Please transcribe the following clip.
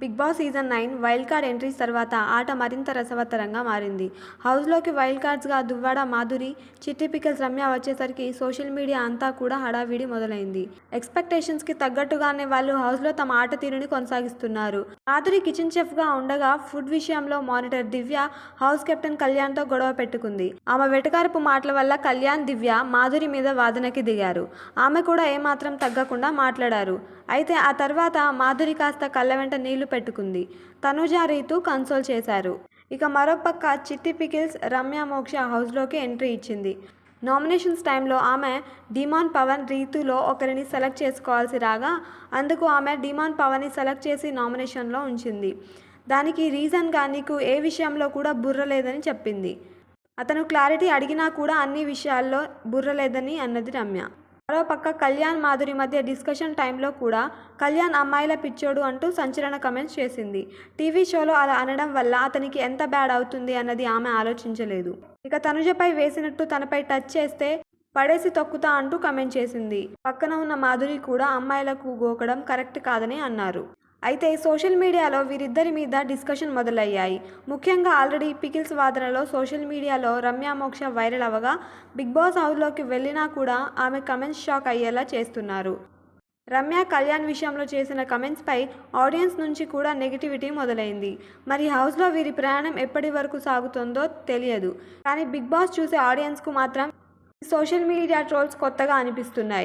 Big Boss season nine wild card entries తర్వాత ఆట మరింత రసవత్తరంగా మారింది. హౌస్లోకి వైల్డ్ కార్డ్స్గా దువ్వాడ మాధురి చిట్టి పికల్స్ రమ్య వచ్చేసరికి సోషల్ మీడియా అంతా కూడా హడావిడి మొదలైంది. ఎక్స్పెక్టేషన్స్కి తగ్గట్టుగానే వాళ్ళు హౌస్లో తమ ఆట తీరుని కొనసాగిస్తున్నారు. మాధురి కిచెన్ చెఫ్గా ఉండగా ఫుడ్ విషయంలో మానిటర్ దివ్య హౌస్ కెప్టెన్ కళ్యాణ్తో గొడవ పెట్టుకుంది. ఆమె వెటకారపు మాటల వల్ల కళ్యాణ్ దివ్య మాధురి మీద వాదనకి దిగారు. ఆమె కూడా ఏమాత్రం తగ్గకుండా మాట్లాడారు. అయితే ఆ తర్వాత మాధురి కాస్త కళ్ళ వెంట నీళ్ళు పెట్టుకుంది. తనుజ రీతు కన్సోల్ చేశారు. ఇక మరోపక్క చిట్టి పికిల్స్ రమ్య మోక్ష హౌస్లోకి ఎంట్రీ ఇచ్చింది. నామినేషన్స్ టైంలో ఆమె డిమాన్ పవన్ రీతులో ఒకరిని సెలెక్ట్ చేసుకోవాల్సి రాగా అందుకు ఆమె డిమాన్ పవన్ని సెలెక్ట్ చేసి నామినేషన్లో ఉంచింది. దానికి రీజన్గా నీకు ఏ విషయంలో కూడా బుర్ర లేదని చెప్పింది. అతను క్లారిటీ అడిగినా కూడా అన్ని విషయాల్లో బుర్ర లేదని అన్నది రమ్య. మరోపక్క కళ్యాణ్ మాధురి మధ్య డిస్కషన్ టైంలో కూడా కళ్యాణ్ అమ్మాయిల పిచ్చోడు అంటూ సంచలన కమెంట్స్ చేసింది. టీవీ షోలో అలా అనడం వల్ల అతనికి ఎంత బ్యాడ్ అవుతుంది అన్నది ఆమె ఆలోచించలేదు. ఇక తనుజపై వేసినట్టు తనపై టచ్ చేస్తే పడేసి తొక్కుతా అంటూ కమెంట్ చేసింది. పక్కన ఉన్న మాధురి కూడా అమ్మాయిలకు గోకడం కరెక్ట్ కాదని అన్నారు. అయితే సోషల్ మీడియాలో వీరిద్దరి మీద డిస్కషన్ మొదలయ్యాయి. ముఖ్యంగా ఆల్రెడీ పికిల్స్ వాదనలో సోషల్ మీడియాలో రమ్య మోక్ష వైరల్ అవ్వగా బిగ్ బాస్ హౌస్లోకి వెళ్ళినా కూడా ఆమె కమెంట్స్ షాక్ అయ్యేలా చేస్తున్నారు. రమ్య కళ్యాణ్ విషయంలో చేసిన కమెంట్స్పై ఆడియన్స్ నుంచి కూడా నెగిటివిటీ మొదలైంది. మరి హౌస్లో వీరి ప్రయాణం ఎప్పటి వరకు సాగుతుందో తెలియదు. కానీ బిగ్ బాస్ చూసే ఆడియన్స్కు మాత్రం సోషల్ మీడియా ట్రోల్స్ కొత్తగా అనిపిస్తున్నాయి.